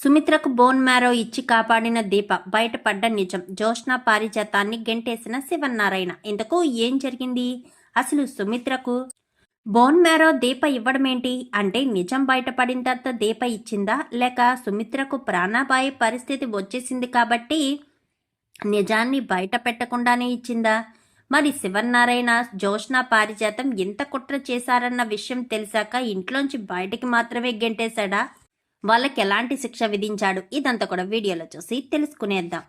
సుమిత్రకు bone marrow ఇచ్చి కాపాడిన దీప బయటపడ్డ నిజం. జోష్ణ పారిజాతాన్ని గెంటేసిన శివన్నారాయణ. ఇంతకు ఏం జరిగింది? అసలు సుమిత్రకు బోన్ మ్యారో దీప ఇవ్వడమేంటి? అంటే నిజం బయటపడిన తర్వాత దీప ఇచ్చిందా? లేక సుమిత్రకు ప్రాణాపాయ పరిస్థితి వచ్చేసింది కాబట్టి నిజాన్ని బయట పెట్టకుండానే ఇచ్చిందా? మరి శివన్నారాయణ జోష్ణ పారిజాతం ఎంత కుట్ర చేశారన్న విషయం తెలిసాక ఇంట్లోంచి బయటికి మాత్రమే గెంటేశాడా? వాళ్ళకి ఎలాంటి శిక్ష విధించాడు ఇదంతా కూడా వీడియోలో చూసి తెలుసుకునేద్దాం.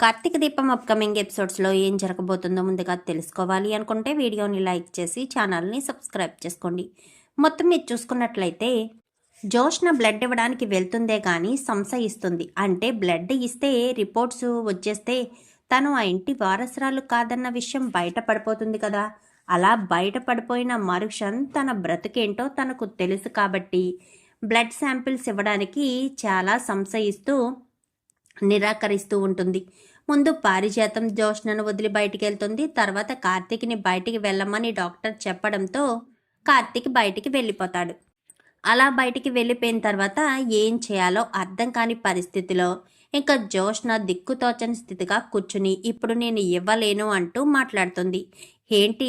కార్తీక దీపం అప్కమింగ్ ఎపిసోడ్స్లో ఏం జరగబోతుందో ముందుగా తెలుసుకోవాలి అనుకుంటే వీడియోని లైక్ చేసి ఛానల్ని సబ్స్క్రైబ్ చేసుకోండి. మొత్తం మీరు చూసుకున్నట్లయితే జోష్న బ్లడ్ ఇవ్వడానికి వెళ్తుందే కానీ సంశయిస్తుంది. అంటే బ్లడ్ ఇస్తే రిపోర్ట్స్ వచ్చేస్తే తను ఆ ఇంటి వారసురాలు కాదన్న విషయం బయటపడిపోతుంది కదా. అలా బయటపడిపోయిన మరుషన్ తన బ్రతుకేంటో తనకు తెలుసు కాబట్టి బ్లడ్ శాంపిల్స్ ఇవ్వడానికి చాలా సంశయిస్తూ నిరాకరిస్తూ ఉంటుంది. ముందు పారిజాతం జోష్నను వదిలి బయటికి వెళ్తుంది తర్వాత కార్తీక్ని బయటికి వెళ్ళమని డాక్టర్ చెప్పడంతో కార్తీక్ బయటికి వెళ్ళిపోతాడు. అలా బయటికి వెళ్ళిపోయిన తర్వాత ఏం చేయాలో అర్థం కాని పరిస్థితిలో ఇంకా జోష్న దిక్కుతోచని స్థితిగా కూర్చుని ఇప్పుడు నేను ఇవ్వలేను అంటూ మాట్లాడుతుంది. ఏంటి?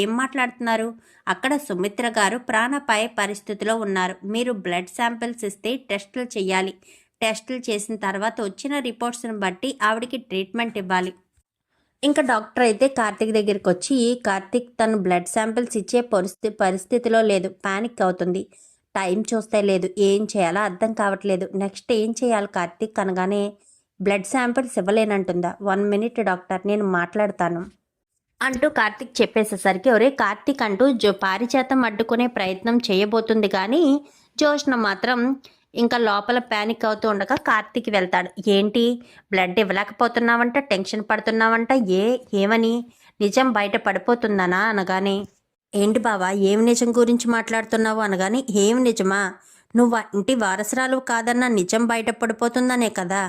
ఏం మాట్లాడుతున్నారు? అక్కడ సుమిత్ర గారు ప్రాణపాయ పరిస్థితిలో ఉన్నారు. మీరు బ్లడ్ శాంపిల్స్ ఇస్తే టెస్టులు చేయాలి. టెస్టులు చేసిన తర్వాత వచ్చిన రిపోర్ట్స్ని బట్టి ఆవిడకి ట్రీట్మెంట్ ఇవ్వాలి. ఇంకా డాక్టర్ అయితే కార్తిక్ దగ్గరికి వచ్చి కార్తిక్ తను బ్లడ్ శాంపిల్స్ ఇచ్చే పరిస్థితి పరిస్థితిలో లేదు. పానిక్ అవుతుంది. టైం చూస్తే లేదు ఏం చేయాలో అర్థం కావట్లేదు. నెక్స్ట్ ఏం చేయాలి కార్తీక్ అనగానే బ్లడ్ శాంపిల్స్ ఇవ్వలేనంటుందా? వన్ మినిట్ డాక్టర్ నేను మాట్లాడతాను. అంటూ కార్తిక్ చెప్పేసేసరికి ఒరే కార్తిక్ అంటూ జో పారిచేతం అడ్డుకునే ప్రయత్నం చేయబోతుంది కానీ జోష్న మాత్రం ఇంకా లోపల ప్యానిక్ అవుతూ ఉండగా కార్తిక్ వెళ్తాడు. ఏంటి? బ్లడ్ ఇవ్వలేకపోతున్నావంట టెన్షన్ పడుతున్నావంట ఏ ఏమని? నిజం బయట పడిపోతుందనా? అనగానే ఏంటి బావా ఏం నిజం గురించి మాట్లాడుతున్నావు అనగానే ఏం నిజమా? నువ్వు ఇంటి వారసురాలు కాదన్న నిజం బయట పడిపోతుందనే కదా?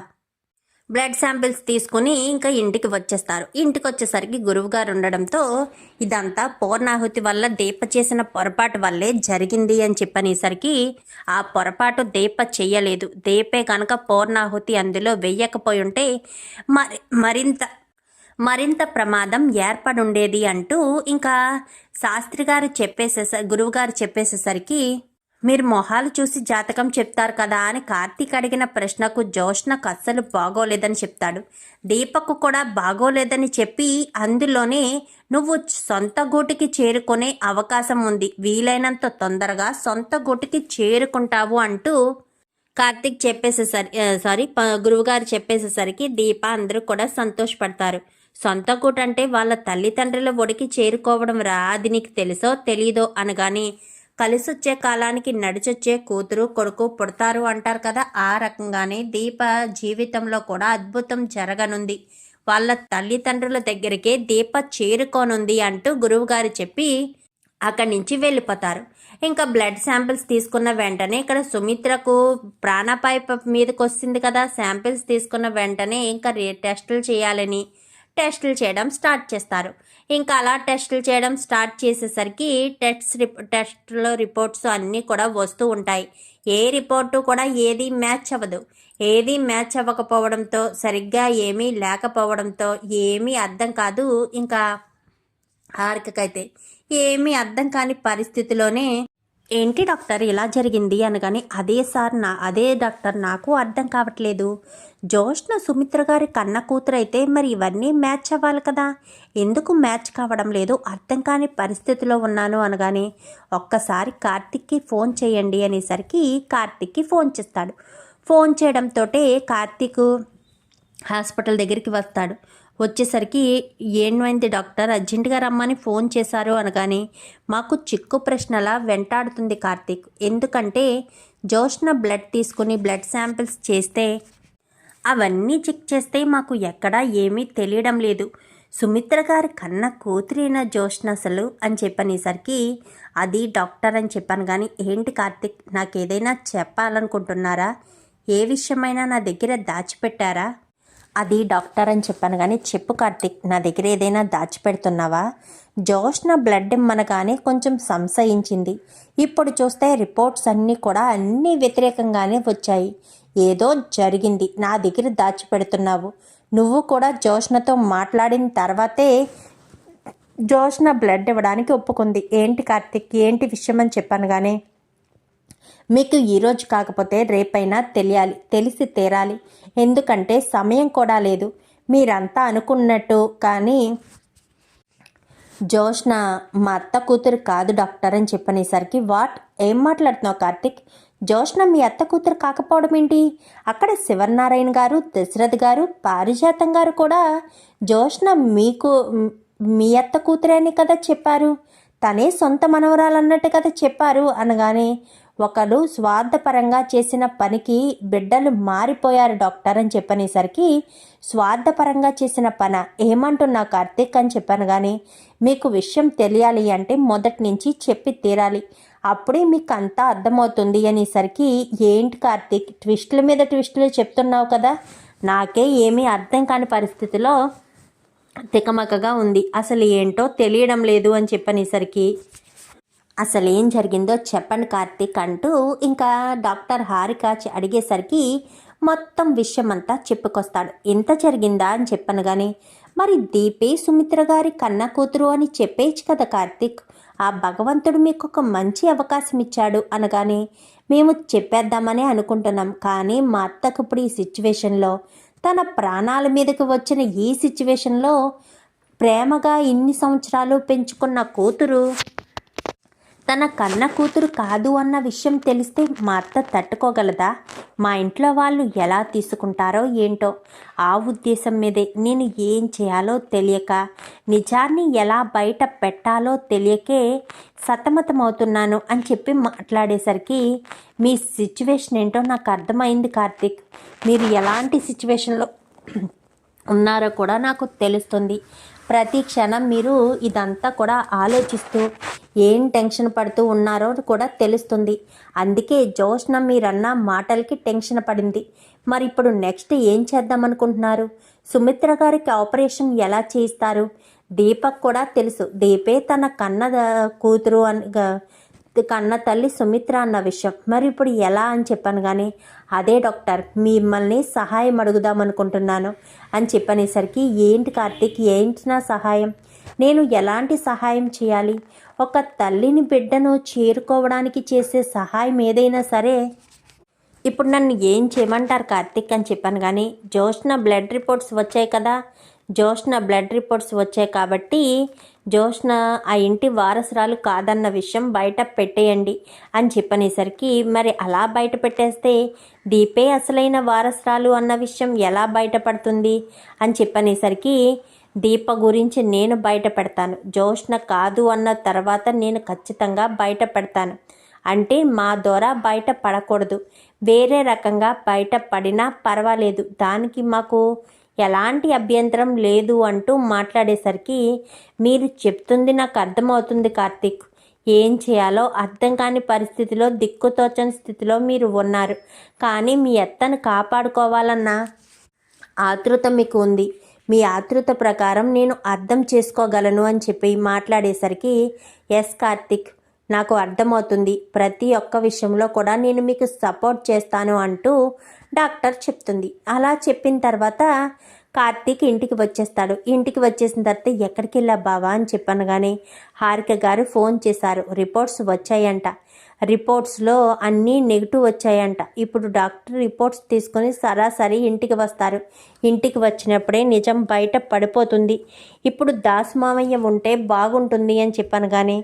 బ్లడ్ శాంపిల్స్ తీసుకుని ఇంకా ఇంటికి వచ్చేస్తారు. ఇంటికి వచ్చేసరికి గురువుగారు ఉండడంతో ఇదంతా పూర్ణాహుతి వల్ల దీప చేసిన పొరపాటు వల్లే జరిగింది అని చెప్పనేసరికి ఆ పొరపాటు దీప చేయలేదు. దీపే కనుక పూర్ణాహుతి అందులో వెయ్యకపోయి ఉంటే మరి మరింత మరింత ప్రమాదం ఏర్పడుండేది అంటూ ఇంకా శాస్త్రి గారు చెప్పేసేస గురువుగారు చెప్పేసేసరికి మీరు మొహాలు చూసి జాతకం చెప్తారు కదా అని కార్తీక్ అడిగిన ప్రశ్నకు జోష్నకు అస్సలు బాగోలేదని చెప్తాడు. దీపక్ కూడా బాగోలేదని చెప్పి అందులోనే నువ్వు సొంత గూటికి చేరుకునే అవకాశం ఉంది. వీలైనంత తొందరగా సొంత గూటికి చేరుకుంటావు అంటూ కార్తీక్ చెప్పేసేసరి సారీ గురువుగారు చెప్పేసేసరికి దీప అందరూ కూడా సంతోషపడతారు. సొంత గూటంటే వాళ్ళ తల్లిదండ్రుల ఒడికి చేరుకోవడం రా అది నీకు తెలుసో తెలీదో అనగానే కలిసొచ్చే కాలానికి నడిచొచ్చే కూతురు కొడుకు పుడతారు అంటారు కదా ఆ రకంగానే దీప జీవితంలో కూడా అద్భుతం జరగనుంది. వాళ్ళ తల్లిదండ్రుల దగ్గరికే దీప చేరుకోనుంది అంటూ గురువుగారు చెప్పి అక్కడి నుంచి వెళ్ళిపోతారు. ఇంకా బ్లడ్ శాంపిల్స్ తీసుకున్న వెంటనే ఇక్కడ సుమిత్రకు ప్రాణాపాయ మీదకి వస్తుంది కదా శాంపిల్స్ తీసుకున్న వెంటనే ఇంకా రే టెస్టులు చేయాలని టెస్టులు చేయడం స్టార్ట్ చేస్తారు. ఇంకా అలా టెస్టులు చేయడం స్టార్ట్ చేసేసరికి టెస్ట్ టెస్ట్లో రిపోర్ట్స్ అన్నీ కూడా వస్తూ ఉంటాయి. ఏ రిపోర్టు కూడా ఏది మ్యాచ్ అవ్వదు. ఏది మ్యాచ్ అవ్వకపోవడంతో సరిగ్గా ఏమీ లేకపోవడంతో ఏమీ అర్థం కాదు. ఇంకా హారికకైతే ఏమీ అర్థం కాని పరిస్థితిలోనే ఏంటి డాక్టర్ ఇలా జరిగింది? అనగానే అదే సార్ నా అదే డాక్టర్ నాకు అర్థం కావట్లేదు. జోష్న సుమిత్ర గారి కన్న కూతురైతే మరి ఇవన్నీ మ్యాచ్ అవ్వాలి కదా. ఎందుకు మ్యాచ్ కావడం లేదు? అర్థం కాని పరిస్థితిలో ఉన్నాను అనగానే ఒక్కసారి కార్తిక్కి ఫోన్ చేయండి అనేసరికి కార్తిక్కి ఫోన్ చేస్తాడు. ఫోన్ చేయడంతో కార్తిక్ హాస్పిటల్ దగ్గరికి వస్తాడు. వచ్చేసరికి ఏమైంది డాక్టర్? అర్జెంటుగా రమ్మని ఫోన్ చేశారు అనగానే మాకు చిక్కు ప్రశ్నలా వెంటాడుతుంది కార్తీక్. ఎందుకంటే జోష్న బ్లడ్ తీసుకుని బ్లడ్ శాంపిల్స్ చేస్తే అవన్నీ చెక్ చేస్తే మాకు ఎక్కడా ఏమీ తెలియడం లేదు. సుమిత్ర గారి కన్న కూతురైన జోష్న అసలు అని చెప్పనేసరికి అది డాక్టర్ అని చెప్పాను కానీ ఏంటి కార్తిక్? నాకు ఏదైనా చెప్పాలనుకుంటున్నారా? ఏ విషయమైనా నా దగ్గర దాచిపెట్టారా? అది డాక్టర్ అని చెప్పాను కానీ చెప్పు కార్తిక్ నా దగ్గర ఏదైనా దాచిపెడుతున్నావా? జోష్న బ్లడ్ ఇమ్మనగానే కొంచెం సంశయించింది. ఇప్పుడు చూస్తే రిపోర్ట్స్ అన్నీ కూడా అన్నీ వ్యతిరేకంగానే వచ్చాయి. ఏదో జరిగింది. నా దగ్గర దాచిపెడుతున్నావు. నువ్వు కూడా జోష్నతో మాట్లాడిన తర్వాతే జోష్న బ్లడ్ ఇవ్వడానికి ఒప్పుకుంది. ఏంటి కార్తిక్? ఏంటి విషయం అని చెప్పాను కానీ మీకు ఈరోజు కాకపోతే రేపైనా తెలియాలి తెలిసి తీరాలి. ఎందుకంటే సమయం కూడా లేదు. మీరంతా అనుకున్నట్టు కానీ జోష్న మా అత్త కూతురు కాదు డాక్టర్ అని చెప్పనేసరికి వాట్? ఏం మాట్లాడుతున్నావు కార్తిక్? జోష్న మీ అత్త కూతురు కాకపోవడం ఏంటి? అక్కడ శివనారాయణ గారు దశరథ్ గారు పారిజాతం గారు కూడా జోష్న మీకు మీ అత్త కూతురే అని కదా చెప్పారు. తనే సొంత మనవరాలు అన్నట్టు కదా చెప్పారు అనగానే ఒకరు స్వార్థపరంగా చేసిన పనికి బిడ్డలు మారిపోయారు డాక్టర్ అని చెప్పనేసరికి స్వార్థపరంగా చేసిన పన ఏమంటున్నా కార్తీక్ అని చెప్పాను కానీ మీకు విషయం తెలియాలి అంటే మొదటి నుంచి చెప్పి తీరాలి. అప్పుడే మీకు అంతా అర్థమవుతుంది అనేసరికి ఏంటి కార్తీక్ ట్విస్టుల మీద ట్విస్టులు చెప్తున్నావు కదా? నాకే ఏమీ అర్థం కాని పరిస్థితిలో తికమకగా ఉంది. అసలు ఏంటో తెలియడం లేదు అని చెప్పనేసరికి అసలు ఏం జరిగిందో చెప్పండి కార్తీక్ అంటూ ఇంకా డాక్టర్ హారిక అడిగేసరికి మొత్తం విషయం అంతా చెప్పుకొస్తాడు. ఎంత జరిగిందా? అని చెప్పను కానీ మరి దీపే సుమిత్ర గారి కన్న కూతురు అని చెప్పేయచ్చు కదా కార్తీక్. ఆ భగవంతుడు మీకు ఒక మంచి అవకాశం ఇచ్చాడు అనగానే మేము చెప్పేద్దామనే అనుకుంటున్నాం. కానీ మా అత్తకు ఇప్పుడు ఈ సిచ్యువేషన్లో తన ప్రాణాల మీదకి వచ్చిన ఈ సిచ్యువేషన్లో ప్రేమగా ఇన్ని సంవత్సరాలు పెంచుకున్న కూతురు తన కన్న కూతురు కాదు అన్న విషయం తెలిస్తే మా అత్త తట్టుకోగలదా? మా ఇంట్లో వాళ్ళు ఎలా తీసుకుంటారో ఏంటో? ఆ ఉద్దేశం మీదే నేను ఏం చేయాలో తెలియక నిజాన్ని ఎలా బయట పెట్టాలో తెలియకే సతమతమవుతున్నాను అని చెప్పి మాట్లాడేసరికి మీ సిచ్యువేషన్ ఏంటో నాకు అర్థమైంది కార్తిక్. మీరు ఎలాంటి సిచ్యువేషన్లో ఉన్నారో కూడా నాకు తెలుస్తుంది. ప్రతి క్షణం మీరు ఇదంతా కూడా ఆలోచిస్తూ ఏం టెన్షన్ పడుతూ ఉన్నారో కూడా తెలుస్తుంది. అందుకే జోష్న మీరన్న మాటలకి టెన్షన్ పడింది. మరి ఇప్పుడు నెక్స్ట్ ఏం చేద్దాం అనుకుంటున్నారు? సుమిత్ర గారికి ఆపరేషన్ ఎలా చేయిస్తారు? దీపక్ కూడా తెలుసు. దీపే తన కన్న కూతురు అని కన్న తల్లి సుమిత్ర అన్న విషయం. మరి ఇప్పుడు ఎలా అని చెప్పాను కానీ అదే డాక్టర్ మిమ్మల్ని సహాయం అడుగుదాం అనుకుంటున్నాను అని చెప్పనేసరికి ఏంటి కార్తీక్ ఏంటి నా సహాయం? నేను ఎలాంటి సహాయం చేయాలి? ఒక తల్లిని బిడ్డను చేరుకోవడానికి చేసే సహాయం ఏదైనా సరే. ఇప్పుడు నన్ను ఏం చేయమంటారు కార్తిక్ అని చెప్పాను కానీ జోష్న బ్లడ్ రిపోర్ట్స్ వచ్చాయి కదా జోష్న బ్లడ్ రిపోర్ట్స్ వచ్చాయి కాబట్టి జోష్న ఆ ఇంటి వారసురాలు కాదన్న విషయం బయట పెట్టేయండి అని చెప్పనేసరికి మరి అలా బయట పెట్టేస్తే దీపే అసలైన వారసురాలు అన్న విషయం ఎలా బయటపడుతుంది అని చెప్పనేసరికి దీప గురించి నేను బయట పెడతాను జోష్న కాదు అన్న తర్వాత నేను ఖచ్చితంగా బయట పెడతాను. అంటే మా ద్వారా బయట పడకూడదు వేరే రకంగా బయట పడినా పర్వాలేదు దానికి మాకు ఎలాంటి అభ్యంతరం లేదు అంటూ మాట్లాడేసరికి మీరు చెప్తుంది నాకు అర్థమవుతుంది కార్తీక్. ఏం చేయాలో అర్థం కాని పరిస్థితిలో దిక్కుతోచని స్థితిలో మీరు ఉన్నారు. కానీ మీ ఎత్తను కాపాడుకోవాలన్న ఆతృత మీకు ఉంది. మీ ఆతృత ప్రకారం నేను అర్థం చేసుకోగలను అని చెప్పి మాట్లాడేసరికి ఎస్ కార్తిక్ నాకు అర్థమవుతుంది. ప్రతి ఒక్క విషయంలో కూడా నేను మీకు సపోర్ట్ చేస్తాను అంటూ డాక్టర్ చెప్తుంది. అలా చెప్పిన తర్వాత కార్తీక్ ఇంటికి వచ్చేస్తాడు. ఇంటికి వచ్చేసిన తర్వాత ఎక్కడికి వెళ్ళా బావా అని చెప్పాను కానీ హారిక గారు ఫోన్ చేశారు. రిపోర్ట్స్ వచ్చాయంట. రిపోర్ట్స్లో అన్నీ నెగిటివ్ వచ్చాయంట. ఇప్పుడు డాక్టర్ రిపోర్ట్స్ తీసుకొని సరాసరి ఇంటికి వస్తారు. ఇంటికి వచ్చినప్పుడే నిజం బయట పడిపోతుంది. ఇప్పుడు దాసుమామయ్య ఉంటే బాగుంటుంది అని చెప్పాను కానీ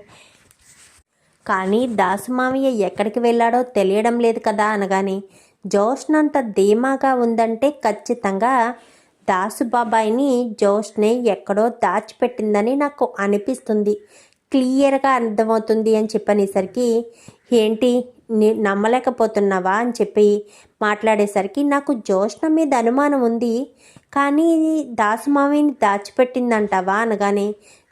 కానీ దాసు మామయ్య ఎక్కడికి వెళ్ళాడో తెలియడం లేదు కదా అనగాని జోష్నంత ధీమాగా ఉందంటే ఖచ్చితంగా దాసు బాబాయిని జోష్నే ఎక్కడో దాచిపెట్టిందని నాకు అనిపిస్తుంది. క్లియర్గా అర్థమవుతుంది అని చెప్పనేసరికి ఏంటి నీ నమ్మలేకపోతున్నావా? అని చెప్పి మాట్లాడేసరికి నాకు జోష్న మీద అనుమానం ఉంది కానీ దాసు మామయ్యని దాచిపెట్టిందంటావా? అనగానే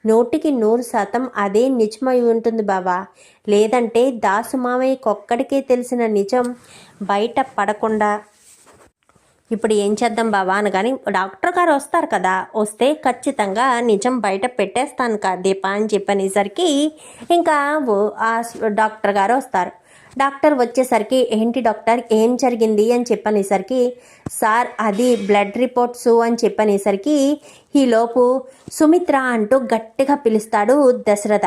నూటికి నూరు శాతం అదే నిజమై ఉంటుంది బావా. లేదంటే దాసు మామయ్యకి ఒక్కడికే తెలిసిన నిజం బయట పడకుండా ఇప్పుడు ఏం చేద్దాం బావా అనగాని డాక్టర్ గారు వస్తారు కదా వస్తే ఖచ్చితంగా నిజం బయట పెట్టేస్తాను కదా దీప అని చెప్పనేసరికి ఇంకా డాక్టర్ గారు వస్తారు. డాక్టర్ వచ్చేసరికి ఏంటి డాక్టర్? ఏం జరిగింది? అని చెప్పనేసరికి సార్ అది బ్లడ్ రిపోర్ట్స్ అని చెప్పనేసరికి ఈలోపు సుమిత్ర అంటూ గట్టిగా పిలుస్తాడు దశరథ.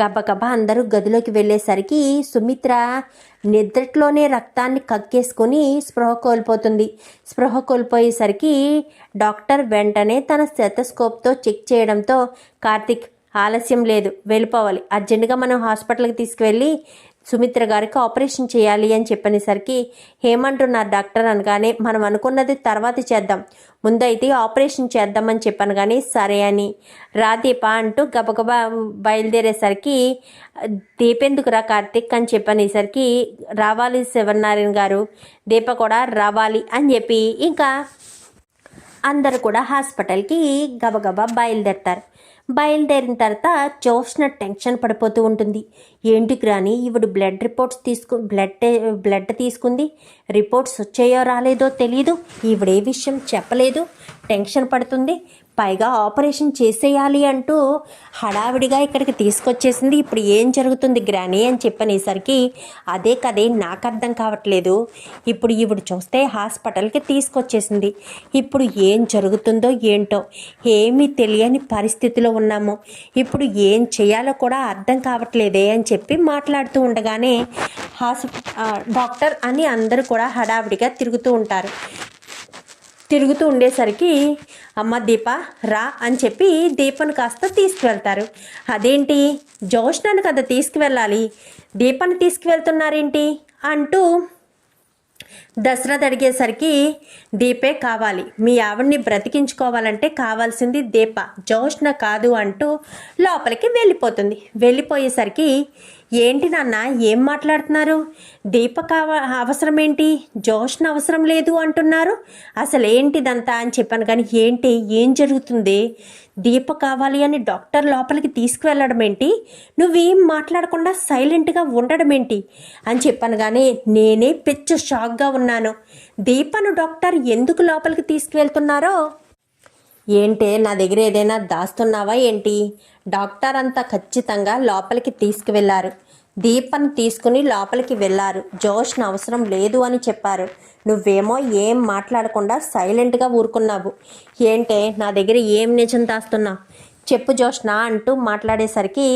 గబగబా అందరూ గదిలోకి వెళ్ళేసరికి సుమిత్ర నిద్రట్లోనే రక్తాన్ని కక్కేసుకుని స్పృహ కోల్పోతుంది. స్పృహ కోల్పోయేసరికి డాక్టర్ వెంటనే తన స్టెథోస్కోప్తో చెక్ చేయడంతో కార్తిక్ ఆలస్యం లేదు వెళ్ళిపోవాలి. అర్జెంటుగా మనం హాస్పిటల్కి తీసుకువెళ్ళి సుమిత్ర గారికి ఆపరేషన్ చేయాలి అని చెప్పనేసరికి ఏమంటున్నారు డాక్టర్ అనగానే మనం అనుకున్నది తర్వాత చేద్దాం ముందైతే ఆపరేషన్ చేద్దామని చెప్పాను కానీ సరే అని. రాదీప అంటూ గబగబా బయలుదేరేసరికి దీపెందుకురా కార్తీక్ కార్తిక్ అని చెప్పనేసరికి రావాలి శివనారాయణ గారు దీప కూడా రావాలి అని చెప్పి ఇంకా అందరు కూడా హాస్పిటల్కి గబగబా బయలుదేరతారు. బయలుదేరిన తర్వాత జోష్న టెన్షన్ పడిపోతూ ఉంటుంది. ఏంటి గ్రాని ఇవిడు బ్లడ్ రిపోర్ట్స్ తీసుకు బ్లడ్ బ్లడ్ తీసుకుంది. రిపోర్ట్స్ వచ్చాయో రాలేదో తెలియదు ఈవిడే విషయం చెప్పలేదు. టెన్షన్ పడుతుంది. పైగా ఆపరేషన్ చేసేయాలి అంటూ హడావిడిగా ఇక్కడికి తీసుకొచ్చేసింది. ఇప్పుడు ఏం జరుగుతుంది గ్రాని అని చెప్పనేసరికి అదే కదే నాకు అర్థం కావట్లేదు. ఇప్పుడు ఈవిడ చూస్తే హాస్పిటల్కి తీసుకొచ్చేసింది. ఇప్పుడు ఏం జరుగుతుందో ఏంటో ఏమీ తెలియని పరిస్థితిలో ఉన్నాము. ఇప్పుడు ఏం చేయాలో కూడా అర్థం కావట్లేదే అని చెప్పి మాట్లాడుతూ ఉండగానే హాస్ డాక్టర్ అని అందరూ కూడా హడావిడిగా తిరుగుతూ ఉంటారు. తిరుగుతూ ఉండేసరికి అమ్మ దీప రా అని చెప్పి దీపను కాస్త తీసుకువెళ్తారు. అదేంటి? జోష్నను కదా తీసుకువెళ్ళాలి? దీపను తీసుకువెళ్తున్నారేంటి? అంటూ దశరథ్ అడిగేసరికి దీపే కావాలి. మీ ఆవిడ్ని బ్రతికించుకోవాలంటే కావాల్సింది దీప. జోష్న కాదు అంటూ లోపలికి వెళ్ళిపోతుంది. వెళ్ళిపోయేసరికి ఏంటి నాన్న ఏం మాట్లాడుతున్నారు? దీప కావ అవసరం ఏంటి జోష్న అవసరం లేదు అంటున్నారు. అసలు ఏంటిదంతా అని చెప్పాను కానీ ఏంటి? ఏం జరుగుతుంది? దీప కావాలి అని డాక్టర్ లోపలికి తీసుకువెళ్ళడం ఏంటి నువ్వేం మాట్లాడకుండా సైలెంట్గా ఉండడం ఏంటి అని చెప్పాను కానీ నేనే పిచ్చ షాక్గా ఉన్నాను. దీపను డాక్టర్ ఎందుకు లోపలికి తీసుకువెళ్తున్నారో? ఏంటే నా దగ్గర ఏదైనా దాస్తున్నావా ఏంటి? డాక్టర్ అంతా ఖచ్చితంగా లోపలికి తీసుకువెళ్ళారు. దీపను తీసుకుని లోపలికి వెళ్ళారు. జోష్న అవసరం లేదు అని చెప్పారు. నువ్వేమో ఏం మాట్లాడకుండా సైలెంట్గా ఊరుకున్నావు. ఏంటే నా దగ్గర ఏం నిజం దాస్తున్నావు చెప్పు జోష్న అంటూ మాట్లాడేసరికి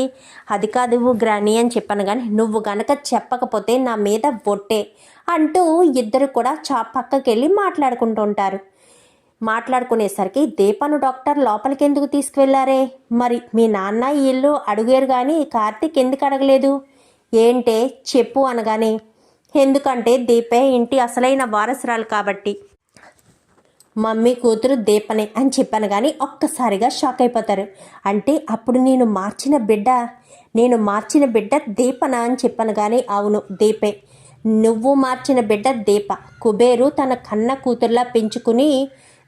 అది కాదు గ్రాని అని చెప్పాను కానీ నువ్వు గనక చెప్పకపోతే నా మీద బొట్టే అంటూ ఇద్దరు కూడా చా పక్కకెళ్ళి మాట్లాడుకుంటుంటారు. మాట్లాడుకునేసరికి దీపను డాక్టర్ లోపలికి ఎందుకు తీసుకువెళ్ళారే? మరి మీ నాన్న ఇల్లు అడిగారు కానీ కార్తీక్ ఎందుకు అడగలేదు? ఏంటే చెప్పు అనగానే ఎందుకంటే దీపే ఇంటి అసలైన వారసురాలు కాబట్టి. మమ్మీ కూతురు దీపనే అని చెప్పాను కానీ ఒక్కసారిగా షాక్ అయిపోతారు. అంటే అప్పుడు నేను మార్చిన బిడ్డ నేను మార్చిన బిడ్డ దీపన అని చెప్పాను కానీ అవును దీపే. నువ్వు మార్చిన బిడ్డ దీప. కుబేరు తన కన్న కూతుర్లా పెంచుకుని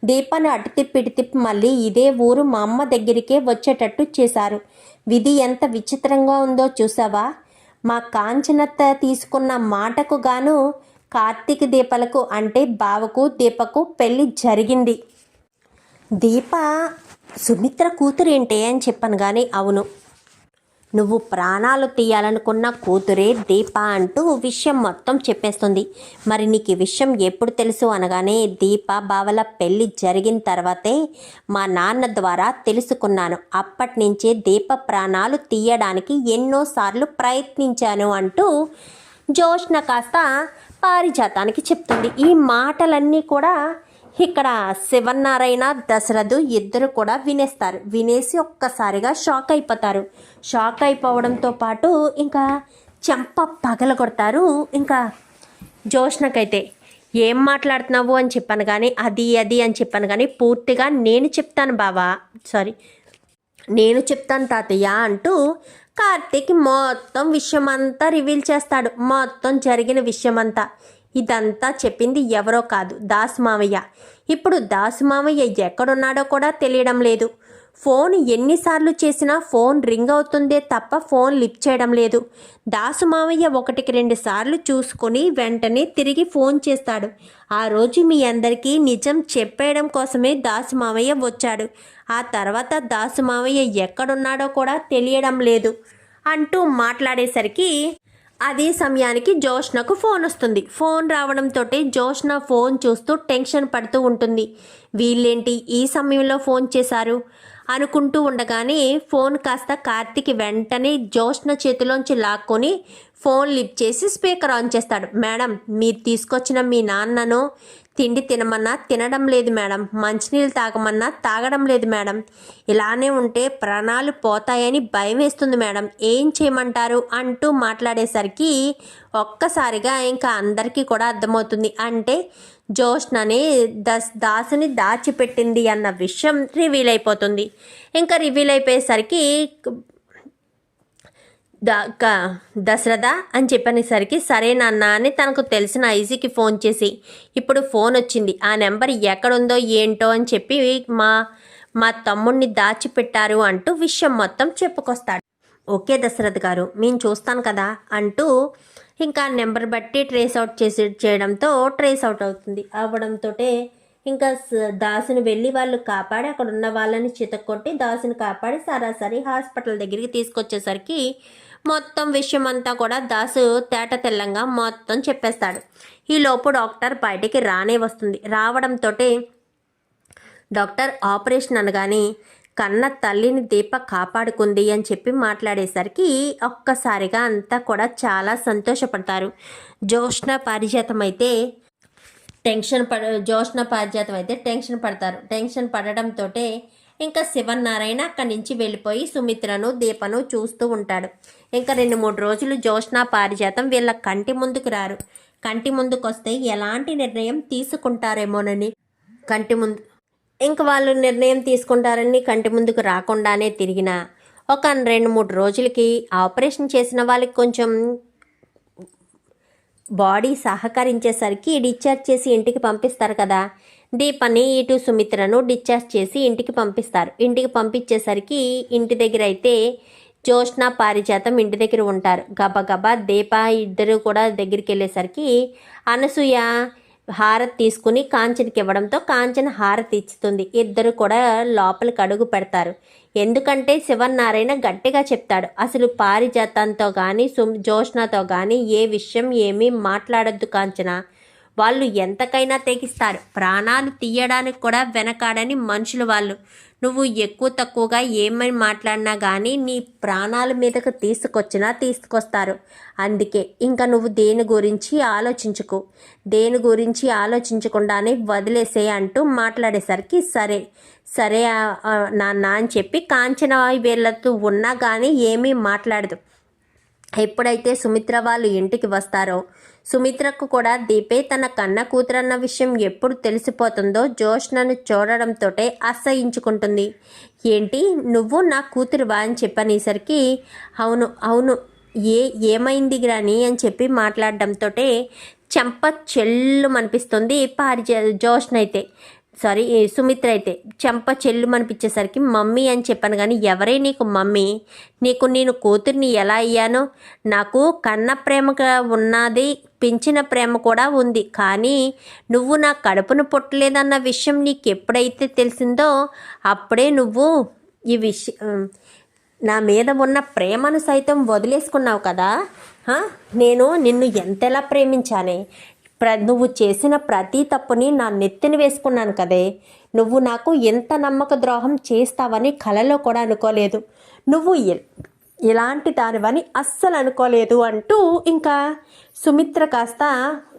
దీపను అటు తిప్పి తిప్పి మళ్ళీ ఇదే ఊరు మా అమ్మ దగ్గరికే వచ్చేటట్టు చేశారు. విధి ఎంత విచిత్రంగా ఉందో చూసావా? మా కాంచనత్త తీసుకున్న మాటకు గాను కార్తీక దీపలకు అంటే బావకు దీపకు పెళ్ళి జరిగింది. దీప సుమిత్ర కూతురేంటే అని చెప్పాను కానీ అవును. నువ్వు ప్రాణాలు తీయాలనుకున్న కూతురే దీప అంటూ విషయం మొత్తం చెప్పేస్తుంది. మరి నీకు ఈ విషయం ఎప్పుడు తెలుసు అనగానే దీప బావల పెళ్ళి జరిగిన తర్వాతే మా నాన్న ద్వారా తెలుసుకున్నాను. అప్పటి నుంచే దీప ప్రాణాలు తీయడానికి ఎన్నోసార్లు ప్రయత్నించాను అంటూ జోష్న కాస్త పారిజాతానికి చెప్తుంది. ఈ మాటలన్నీ కూడా ఇక్కడ శివన్నారాయణ దశరథు ఇద్దరు కూడా వినేస్తారు. వినేసి ఒక్కసారిగా షాక్ అయిపోతారు. షాక్ అయిపోవడంతో పాటు ఇంకా చెంప పగల కొడతారు ఇంకా జోష్నకైతే ఏం మాట్లాడుతున్నావు? అని చెప్పాను కానీ అది అది అని చెప్పాను కానీ పూర్తిగా నేను చెప్తాను బావా సారీ నేను చెప్తాను తాతయ్య అంటూ కార్తీక్ మొత్తం విషయం అంతా రివీల్ చేస్తాడు. మొత్తం జరిగిన విషయం అంతా ఇదంతా చెప్పింది ఎవరో కాదు దాస్ మామయ్య ఇప్పుడు దాస్ మామయ్య ఎక్కడున్నాడో కూడా తెలియడం లేదు. ఫోన్ ఎన్నిసార్లు చేసినా ఫోన్ రింగ్ అవుతుందే తప్ప ఫోన్ లిఫ్ట్ చేయడం లేదు. దాసు మామయ్య ఒకటికి రెండు సార్లు చూసుకొని వెంటనే తిరిగి ఫోన్ చేస్తాడు. ఆ రోజు మీ అందరికీ నిజం చెప్పేయడం కోసమే దాసు మామయ్య వచ్చాడు. ఆ తర్వాత దాసు మామయ్య ఎక్కడున్నాడో కూడా తెలియడం లేదు. అంటూ మాట్లాడేసరికి అదే సమయానికి జోష్నకు ఫోన్ వస్తుంది. ఫోన్ రావడంతో జోష్న ఫోన్ చూస్తూ టెన్షన్ పడుతూ ఉంటుంది. వీళ్ళేంటి ఈ సమయంలో ఫోన్ చేశారు? అనుకుంటూ ఉండగానే ఫోన్ కాస్త కార్తిక్ వెంటనే జోష్న చేతిలోంచి లాక్కొని ఫోన్ లిఫ్ట్ చేసి స్పీకర్ ఆన్ చేస్తాడు. మేడం మీరు తీసుకొచ్చిన మీ నాన్నను తిండి తినమన్నా తినడం లేదు మేడం. మంచినీళ్ళు తాగమన్నా తాగడం లేదు మేడం. ఇలానే ఉంటే ప్రాణాలు పోతాయని భయం వేస్తుంది మేడం. ఏం చేయమంటారు? అంటూ మాట్లాడేసరికి ఒక్కసారిగా ఇంకా అందరికీ కూడా అర్థమవుతుంది. అంటే జోష్నని దస్ దాసుని దాచిపెట్టింది అన్న విషయం రివీల్ అయిపోతుంది. ఇంకా రివీల్ అయిపోయేసరికి ద దశరథ అని చెప్పనేసరికి సరే నాన్న అని తనకు తెలిసిన ఐజీకి ఫోన్ చేసి ఇప్పుడు ఫోన్ వచ్చింది. ఆ నెంబర్ ఎక్కడుందో ఏంటో అని చెప్పి మా మా తమ్ముడిని దాచిపెట్టారు అంటూ విషయం మొత్తం చెప్పుకొస్తాడు. ఓకే దశరథ్ గారు నేను చూస్తాను కదా అంటూ ఇంకా నెంబర్ బట్టి ట్రేస్ అవుట్ చేసి చేయడంతో ట్రేస్ అవుట్ అవుతుంది. అవ్వడంతో ఇంకా దాసుని వెళ్ళి వాళ్ళు కాపాడి అక్కడ ఉన్న వాళ్ళని చితక్కొట్టి దాసుని కాపాడి సరాసరి హాస్పిటల్ దగ్గరికి తీసుకొచ్చేసరికి మొత్తం విషయం అంతా కూడా దాసు తేట తెల్లంగా మొత్తం చెప్పేస్తాడు. ఈ లోపు డాక్టర్ బయటికి రానే వస్తుంది. రావడంతో డాక్టర్ ఆపరేషన్ అనగానే కన్న తల్లిని దీప కాపాడుకుంది అని చెప్పి మాట్లాడేసరికి ఒక్కసారిగా అంతా కూడా చాలా సంతోషపడతారు. జ్యోష్ణ పారిజాతం అయితే టెన్షన్ పడ జ్యోష్ణ పారిజాతం అయితే టెన్షన్ పడతారు. టెన్షన్ పడడంతో ఇంకా శివన్నారాయణ అక్కడి నుంచి వెళ్ళిపోయి సుమిత్రను దీపను చూస్తూ ఉంటాడు. ఇంకా రెండు మూడు రోజులు జ్యోష్ణ పారిజాతం వీళ్ళ కంటి ముందుకు రారు. కంటి ముందుకు వస్తే ఎలాంటి నిర్ణయం తీసుకుంటారేమోనని. కంటి ముందు ఇంక వాళ్ళు నిర్ణయం తీసుకుంటారని కంటి ముందుకు రాకుండానే తిరిగిన ఒక రెండు మూడు రోజులకి ఆపరేషన్ చేసిన వాళ్ళకి కొంచెం బాడీ సహకరించేసరికి డిశ్చార్జ్ చేసి ఇంటికి పంపిస్తారు కదా. దీపని ఇటు సుమిత్రను డిశ్చార్జ్ చేసి ఇంటికి పంపిస్తారు. ఇంటికి పంపించేసరికి ఇంటి దగ్గర అయితే జోష్న పారిజాతం ఇంటి దగ్గర ఉంటారు. గబగబా దీప ఇద్దరు కూడా దగ్గరికి వెళ్ళేసరికి అనసూయ హారతి తీసుకుని కాంచనకి ఇవ్వడంతో కాంచన హారతి ఇచ్చుతుంది. ఇద్దరు కూడా లోపలికి అడుగు పెడతారు. ఎందుకంటే శివనారాయణ గట్టిగా చెప్తాడు. అసలు పారిజాతంతో కానీ సుమ్ జోష్నతో కానీ ఏ విషయం ఏమీ మాట్లాడొద్దు కాంచన. వాళ్ళు ఎంతకైనా తెగిస్తారు. ప్రాణాలు తీయడానికి కూడా వెనకాడని మనుషులు వాళ్ళు. నువ్వు ఎక్కువ తక్కువగా ఏమని మాట్లాడినా కానీ నీ ప్రాణాల మీదకు తీసుకొచ్చినా తీసుకొస్తారు. అందుకే ఇంకా నువ్వు దేని గురించి ఆలోచించుకో. దేని గురించి ఆలోచించకుండానే వదిలేసే అంటూ మాట్లాడేసరికి సరే. సరే నాన్న అని చెప్పి కాంచన వీళ్ళతో ఉన్నా కానీ ఏమీ మాట్లాడదు. ఎప్పుడైతే సుమిత్ర వాళ్ళు ఇంటికి వస్తారో సుమిత్రకు కూడా దీపే తన కన్న కూతురన్న విషయం ఎప్పుడు తెలిసిపోతుందో జోష్నను చూడడంతోటే అసహించుకుంటుంది. ఏంటి? నువ్వు నా కూతురువా అని చెప్పనేసరికి అవును అవును ఏ ఏమైంది గ్రాని అని చెప్పి మాట్లాడడంతో చెంప చెల్లు అనిపిస్తుంది పారి జోష్న అయితే సారీ సుమిత్ర అయితే చెంప చెల్లు అనిపించేసరికి మమ్మీ అని చెప్పాను కానీ ఎవరే నీకు మమ్మీ? నీకు నేను కూతుర్ని ఎలా అయ్యానో? నాకు కన్న ప్రేమగా ఉన్నది పెంచిన ప్రేమ కూడా ఉంది. కానీ నువ్వు నా కడుపును పుట్టలేదన్న విషయం నీకు ఎప్పుడైతే తెలిసిందో అప్పుడే నువ్వు ఈ విషయం నా మీద ఉన్న ప్రేమను సైతం వదిలేసుకున్నావు కదా? నేను నిన్ను ఎంతలా ప్రేమించానే? ప్ర నువ్వు చేసిన ప్రతి తప్పుని నా నెత్తిని వేసుకున్నాను కదే. నువ్వు నాకు ఎంత నమ్మక ద్రోహం చేస్తావని కలలో కూడా అనుకోలేదు. నువ్వు ఇలాంటి దానివని అస్సలు అనుకోలేదు అంటూ ఇంకా సుమిత్ర కాస్త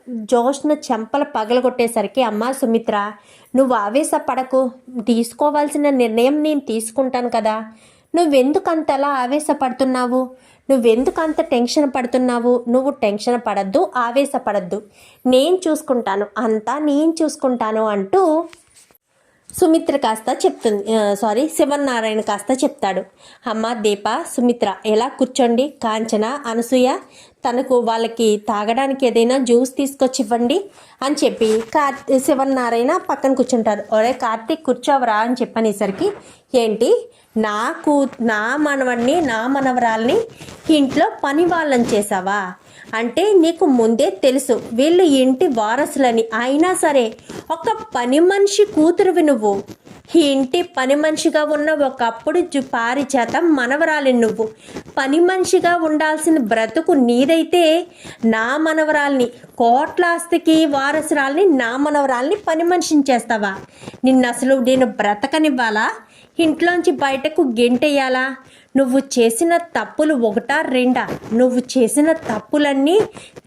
జోష్న చెంపలు పగలగొట్టేసరికి అమ్మా సుమిత్ర నువ్వు ఆవేశపడకు. తీసుకోవాల్సిన నిర్ణయం నేను తీసుకుంటాను కదా. నువ్వెందుకు అంతలా ఆవేశపడుతున్నావు? నువ్వెందుకు అంత టెన్షన్ పడుతున్నావు? నువ్వు టెన్షన్ పడద్దు ఆవేశపడద్దు. నేను చూసుకుంటాను అంతా నేను చూసుకుంటాను అంటూ సుమిత్ర కాస్త చెప్తుంది. సారీ శివనారాయణ కాస్త చెప్తాడు. అమ్మ దీప సుమిత్ర ఎలా కూర్చోండి? కాంచన అనసూయ తనకు వాళ్ళకి తాగడానికి ఏదైనా జ్యూస్ తీసుకొచ్చి ఇవ్వండి అని చెప్పి కార్తీ శివన్నారాయణ పక్కన కూర్చుంటారు. ఒరే కార్తీక్ కూర్చోవరా అని చెప్పనేసరికి ఏంటి? నాకు నా మనవడిని నా మనవరాల్ని ఇంట్లో పని వాళ్ళని చేసావా అంటే నీకు ముందే తెలుసు వీళ్ళు ఇంటి వారసులని. అయినా సరే ఒక పని మనిషి కూతురువి నువ్వు. ఈ ఇంటి పని మనిషిగా ఉన్న ఒకప్పుడు జు- పారిజాత మనవరాలి నువ్వు. పని మనిషిగా ఉండాల్సిన బ్రతుకు నీదైతే నా మనవరాల్ని కోట్ల ఆస్తికి వారసురాల్ని నా మనవరాల్ని పని మనిషిని చేస్తావా? నిన్ను అసలు నేను బ్రతకనివ్వాలా? ఇంట్లోంచి బయటకు గెంటేయాలా? నువ్వు చేసిన తప్పులు ఒకటా రెండా? నువ్వు చేసిన తప్పులన్నీ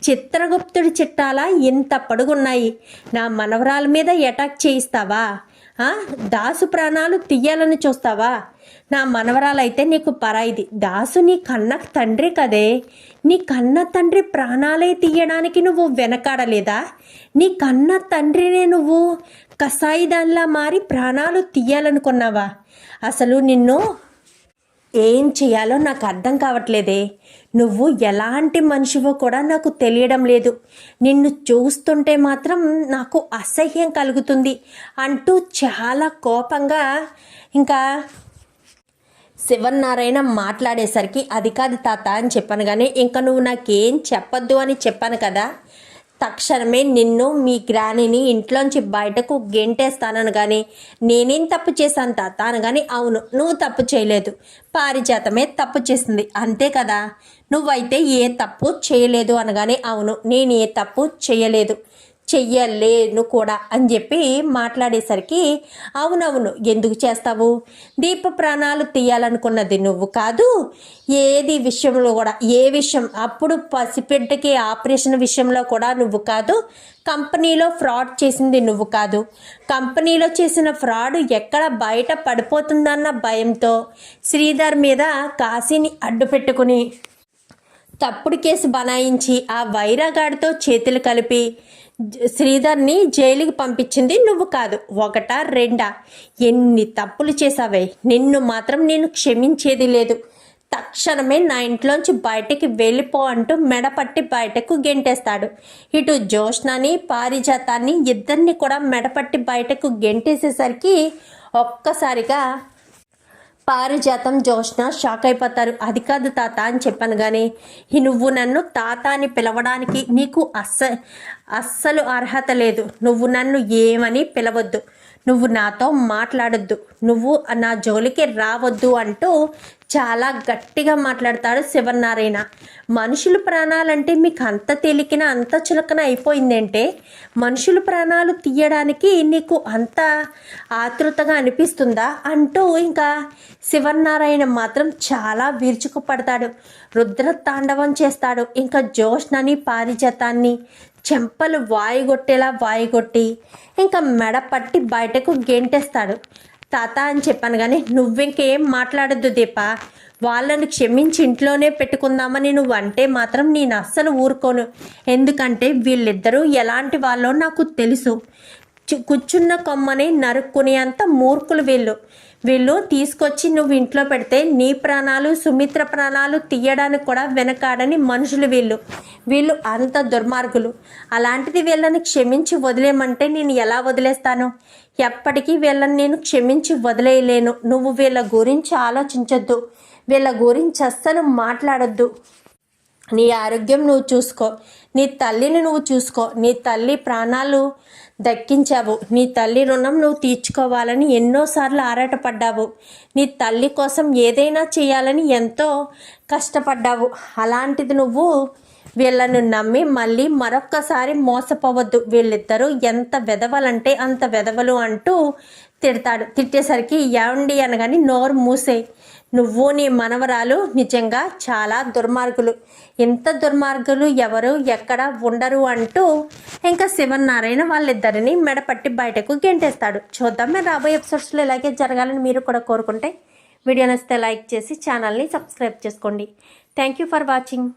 చిత్రగుప్తుడి చిట్టాలా? ఇంత పడుగున్నాయి. నా మనవరాల మీద అటాక్ చేయిస్తావా? దాసు ప్రాణాలు తీయాలని చూస్తావా? నా మనవరాలైతే నీకు పరాయిది. దాసు నీ కన్న తండ్రి కదే. నీ కన్న తండ్రి ప్రాణాలే తీయడానికి నువ్వు వెనకాడలేదా? నీ కన్న తండ్రినే నువ్వు కసాయిదాన్లా మారి ప్రాణాలు తీయాలనుకున్నావా? అసలు నిన్ను ఏం చేయాలో నాకు అర్థం కావట్లేదే. నువ్వు ఎలాంటి మనిషివో కూడా నాకు తెలియడం లేదు. నిన్ను చూస్తుంటే మాత్రం నాకు అసహ్యం కలుగుతుంది అంటూ చాలా కోపంగా ఇంకా శివనారాయణ మాట్లాడేసరికి అది కాదు తాత అని చెప్పాను కానీ ఇంకా నువ్వు నాకేం చెప్పొద్దు అని చెప్పాను కదా. తక్షణమే నిన్ను మీ గ్రానిని ఇంట్లోంచి బయటకు గెంటేస్తానని కానీ నేనేం తప్పు చేశాను తాత కానీ అవును నువ్వు తప్పు చేయలేదు. పారిజాతమే తప్పు చేసింది. అంతే కదా? నువ్వైతే ఏ తప్పు చేయలేదు అనగానే అవును నేను ఏ తప్పు చేయలేదు. చెయ్యలేను కూడా అని చెప్పి మాట్లాడేసరికి అవునవును ఎందుకు చేస్తావు? దీప ప్రాణాలు తీయాలనుకున్నది నువ్వు కాదు. ఏది విషయంలో కూడా ఏ విషయం అప్పుడు పసిబిడ్డకి ఆపరేషన్ విషయంలో కూడా నువ్వు కాదు. కంపెనీలో ఫ్రాడ్ చేసింది నువ్వు కాదు. కంపెనీలో చేసిన ఫ్రాడ్ ఎక్కడ బయట పడిపోతుందన్న భయంతో శ్రీధర్ మీద కాశీని అడ్డు పెట్టుకుని తప్పుడు కేసు బనాయించి ఆ వైరాగాడితో చేతులు కలిపి శ్రీధర్ని జైలుకి పంపించింది నువ్వు కాదు ఒకటా రెండా? ఎన్ని తప్పులు చేసావే నిన్ను మాత్రం నేను క్షమించేది లేదు. తక్షణమే నా ఇంట్లోంచి బయటికి వెళ్ళిపో అంటూ మెడపట్టి బయటకు గెంటేస్తాడు. ఇటు జోష్నాని పారిజాతాన్ని ఇద్దరిని కూడా మెడపట్టి బయటకు గెంటేసేసరికి ఒక్కసారిగా పారిజాతం జోష్న షాక్ అయిపోతారు అది కాదు తాత అని చెప్పాను కానీ ఈ నువ్వు నన్ను తాత అని పిలవడానికి నీకు అస్స అస్సలు అర్హత లేదు. నువ్వు నన్ను ఏమని పిలవద్దు. నువ్వు నాతో మాట్లాడొద్దు. నువ్వు నా జోలికి రావద్దు అంటూ చాలా గట్టిగా మాట్లాడతాడు శివనారాయణ మనుషుల ప్రాణాలంటే మీకు అంత తేలికిన అంత చులకన అయిపోయిందంటే మనుషుల ప్రాణాలు తీయడానికి నీకు అంత ఆతృతగా అనిపిస్తుందా? అంటూ ఇంకా శివనారాయణ మాత్రం చాలా విరుచుకుపడతాడు. రుద్ర తాండవం చేస్తాడు. ఇంకా జోష్నని పారిజాతాన్ని చెంపలు వాయుగొట్టేలా వాయుగొట్టి ఇంకా మెడ పట్టి బయటకు గెంటేస్తాడు. తాత అని చెప్పాను కానీ నువ్వింకేం మాట్లాడద్దు దీప. వాళ్ళని క్షమించి ఇంట్లోనే పెట్టుకుందామని నువ్వు అంటే మాత్రం నేను అస్సలు ఊరుకోను. ఎందుకంటే వీళ్ళిద్దరూ ఎలాంటి వాళ్ళో నాకు తెలుసు. కూర్చున్న కొమ్మని నరుక్కునే అంత మూర్ఖులు వీళ్ళు. వీళ్ళు తీసుకొచ్చి నువ్వు ఇంట్లో పెడితే నీ ప్రాణాలు సుమిత్ర ప్రాణాలు తీయడానికి కూడా వెనకాడని మనుషులు వీళ్ళు. వీళ్ళు అంత దుర్మార్గులు. అలాంటిది వీళ్ళని క్షమించి వదిలేయమంటే నేను ఎలా వదిలేస్తాను? ఎప్పటికీ వీళ్ళని నేను క్షమించి వదిలేయలేను. నువ్వు వీళ్ళ గురించి ఆలోచించొద్దు. వీళ్ళ గురించి అస్సలు మాట్లాడొద్దు. నీ ఆరోగ్యం నువ్వు చూసుకో. నీ తల్లిని నువ్వు చూసుకో. నీ తల్లి ప్రాణాలు దక్కించావు. నీ తల్లి రుణం నువ్వు తీర్చుకోవాలని ఎన్నోసార్లు ఆరాటపడ్డావు. నీ తల్లి కోసం ఏదైనా చేయాలని ఎంతో కష్టపడ్డావు. అలాంటిది నువ్వు వీళ్ళను నమ్మి మళ్ళీ మరొక్కసారి మోసపోవద్దు. వీళ్ళిద్దరూ ఎంత వెదవలంటే అంత వెదవలు అంటూ తిడతాడు. తిట్టేసరికి ఏమండి అనగాని నోరు మూసే నువ్వు నీ మనవరాలు నిజంగా చాలా దుర్మార్గులు. ఇంత దుర్మార్గులు ఎవరు ఎక్కడ ఉండరు అంటూ ఇంకా శివనారాయణ వాళ్ళిద్దరిని మెడపట్టి బయటకు గెంటేస్తాడు. చూద్దాం మీరు రాబోయే ఎపిసోడ్స్లో ఇలాగే జరగాలని మీరు కూడా కోరుకుంటే. వీడియో నచ్చితే లైక్ చేసి ఛానల్ని సబ్స్క్రైబ్ చేసుకోండి. Thank you for watching